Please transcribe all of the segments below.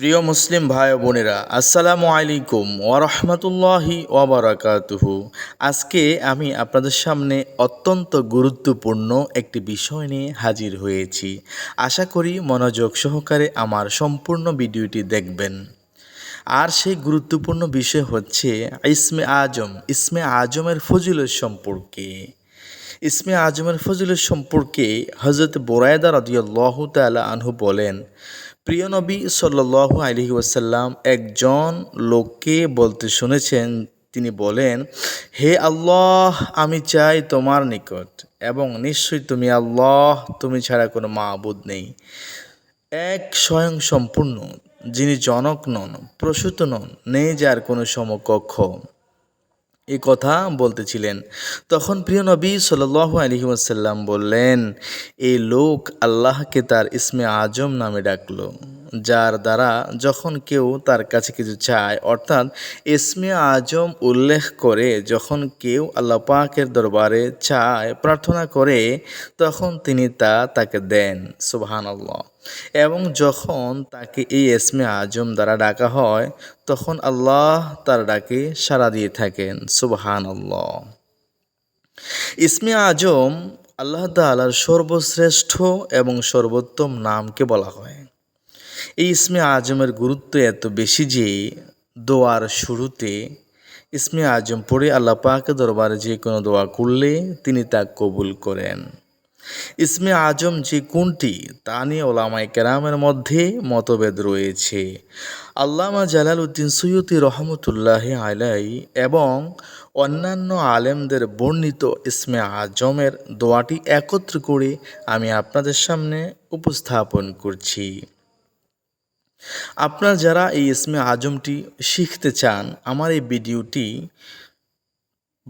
প্রিয় মুসলিম ভাই বোনেরা, আসসালামু আলাইকুম ওরহমতুল্লাহি ওবরাকাতুহু আজকে আমি আপনাদের সামনে অত্যন্ত গুরুত্বপূর্ণ একটি বিষয় নিয়ে হাজির হয়েছি। আশা করি মনোযোগ সহকারে আমার সম্পূর্ণ ভিডিওটি দেখবেন। আর সেই গুরুত্বপূর্ণ বিষয় হচ্ছে ইসমে আজম, ইসমে আজমের ফজিলত সম্পর্কে। ইসমে আজমের ফজিলত সম্পর্কে হজরত বোরায়দা রদিয়াল্লাহ তালা আনহু বলেন প্রিয় নবী সাল্লাহ আলহি ওয়াসাল্লাম একজন লোককে বলতে শুনেছেন, তিনি বলেন, হে আল্লাহ, আমি চাই তোমার নিকট এবং নিশ্চয়ই তুমি আল্লাহ, তুমি ছাড়া কোনো মাবুদ নেই। এক স্বয়ং সম্পূর্ণ, যিনি জনক নন, প্রসূত নন, নেই যার কোনো সমকক্ষ। এই কথা বলতেছিলেন। তখন প্রিয় নবী সাল আলহি বললেন, এই লোক আল্লাহকে তার ইসমে আজম নামে ডাকলো, যার দ্বারা যখন কেউ তার কাছে কিছু চায়, অর্থাৎ ইসমে আজম উল্লেখ করে যখন কেউ আল্লাহ পাকের দরবারে চায়, প্রার্থনা করে, তখন তিনি তা তাকে দেন। সুবহান আল্লাহ এবং যখন তাকে এই এসমে আজম দ্বারা ডাকা হয়, তখন আল্লাহ তার ডাকে সাড়া দিয়ে থাকেন সুবহান আল্লাহ ইসমে আজম আল্লাহ তালার সর্বশ্রেষ্ঠ এবং সর্বোত্তম নামকে বলা হয়। এই ইসমে আজমের গুরুত্ব এত বেশি যে, দোয়ার শুরুতে ইসমে আজম পড়ে আল্লাহ পাকে দরবারে যে কোনো দোয়া করলে তিনি তা কবুল করেন। ইসমে আজম যে কোনটি, তা নিয়ে ওলামাই কেরামের মধ্যে মতভেদ রয়েছে। আল্লামা জালাল উদ্দিন সৈয়দি রহমতুল্লাহ আলাই এবং অন্যান্য আলেমদের বর্ণিত ইসমে আজমের দোয়াটি একত্র করে আমি আপনাদের সামনে উপস্থাপন করছি। আপনার যারা এই ইসমে আজমটি শিখতে চান, আমার এই ভিডিওটি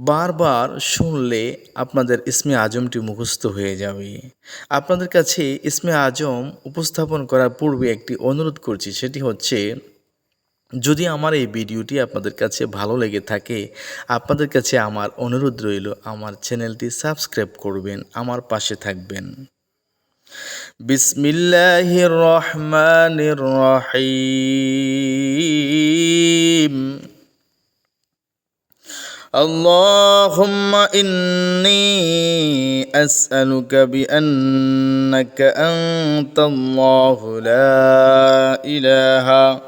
বারবার শুনলে আপনাদের ইসমে আজমটি মুখস্থ হয়ে যাবে। আপনাদের কাছে ইসমে আজম উপস্থাপন করার পূর্বে একটি অনুরোধ করছি, সেটি হচ্ছে, যদি আমার এই ভিডিওটি আপনাদের কাছে ভালো লেগে থাকে, আপনাদের কাছে আমার অনুরোধ রইল, আমার চ্যানেলটি সাবস্ক্রাইব করবেন, আমার পাশে থাকবেন। বিসমিল্লাহির রহমানির রহিম। اللهم إني أسألك بأنك أنت الله لا إله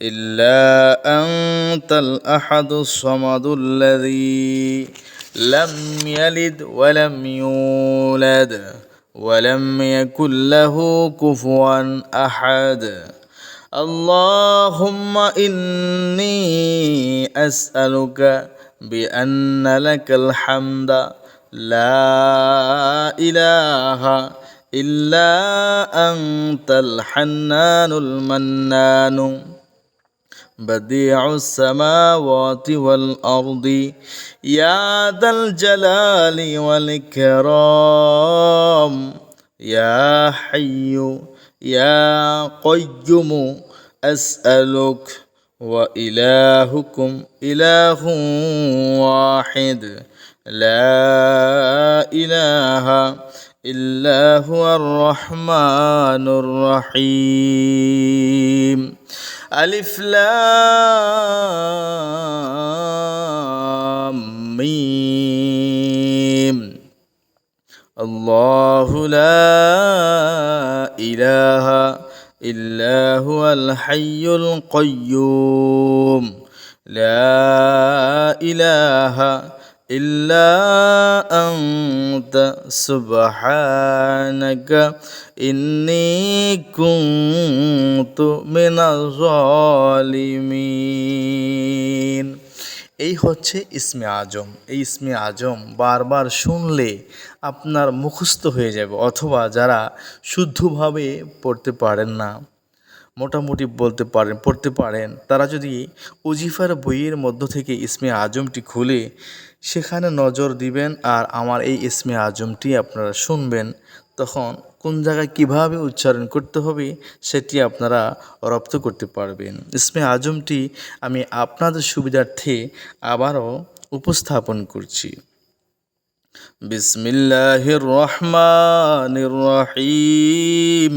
إلا أنت الأحد الصمد الذي لم يلد ولم يولد ولم يكن له كفوا أحد. اللهم إني أسألك بأن لك الحمد. لا إله إلا أنت الحنان المنان. بديع السماوات والأرض. يا ذا الجلال والإكرام. يا حي يا قيوم أسألك وإلهكم إله واحد. لا إله إلا هو الرحمن الرحيم. ألف لام ميم. الله لا إله إلا هو الحي القيوم لا إله إلا أنت سبحانك إني كنت من الظالمين এই হচ্ছে ইসমে আজম এই ইসমে আজম বারবার শুনলে আপনার মুখস্থ হয়ে যাবে অথবা যারা শুদ্ধভাবে পড়তে পারেন না, মোটামুটি বলতে পারেন, পড়তে পারেন, তারা যদি উজিফার বইয়ের মধ্য থেকে ইসমে আজমটি খুলে সেখানে নজর দিবেন আর আমার এই ইসমে আজমটি আপনারা শুনবেন, তখন কোন জায়গায় কীভাবে উচ্চারণ করতে হবে সেটি আপনারা রপ্ত করতে পারবেন। ইসমে আজমটি আমি আপনাদের সুবিধার্থে আবারও উপস্থাপন করছি। بسم الله الرحمن الرحيم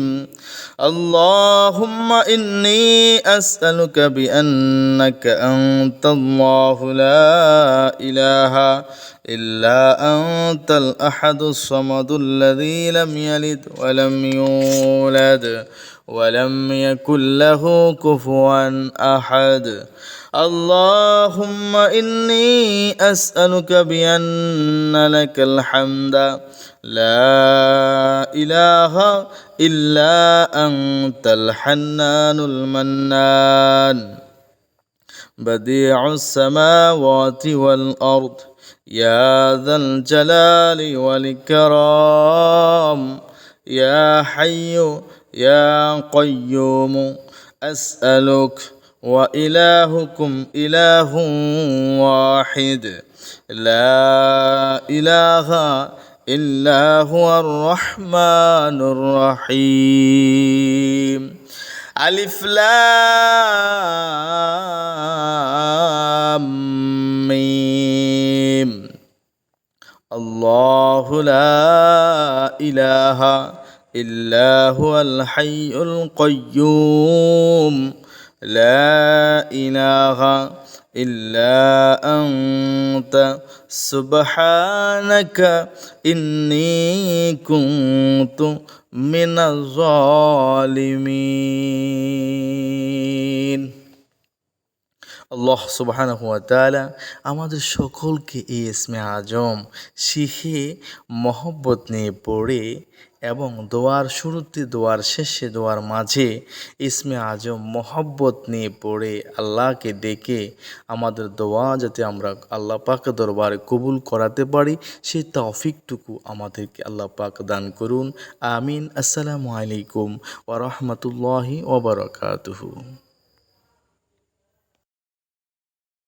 اللهم إني أسألك بأنك أنت الله لا إله إلا أنت الأحد الصمد الذي لم يلد ولم يولد ولم يكن له كفوا أحد. اللهم إني أسألك بأن لك الحمد. لا إله إلا أنت الحنان المنان. بديع السماوات والأرض. يا ذا الجلال والإكرام. يا حي يا قيوم أسألك وإلهكم إله واحد. لا إله إلا هو الرحمن الرحيم. ألف لام ميم. الله لا إله إلا هو الحي القيوم لا إله إلا أنت سبحانك إني كنت من الظالمين আল্লাহ সুবাহানহ তাআলা আমাদের সকলকে এই ইসমে আজম শিখে মহব্বত নিয়ে পড়ে এবং দোয়ার শুরুতে, দোয়ার শেষে, দোয়ার মাঝে ইসমে আজম মহব্বত নিয়ে পড়ে আল্লাহকে ডেকে আমাদের দোয়া যাতে আমরা আল্লাহ পাক দরবারে কবুল করাতে পারি সেই তফিকটুকু আমাদেরকে আল্লাহ পাক দান করুন। আমিন। আসসালামু আলাইকুম ওরহমতুল্লাহি রাহমাতুল্লাহি ওয়া বারাকাতুহু।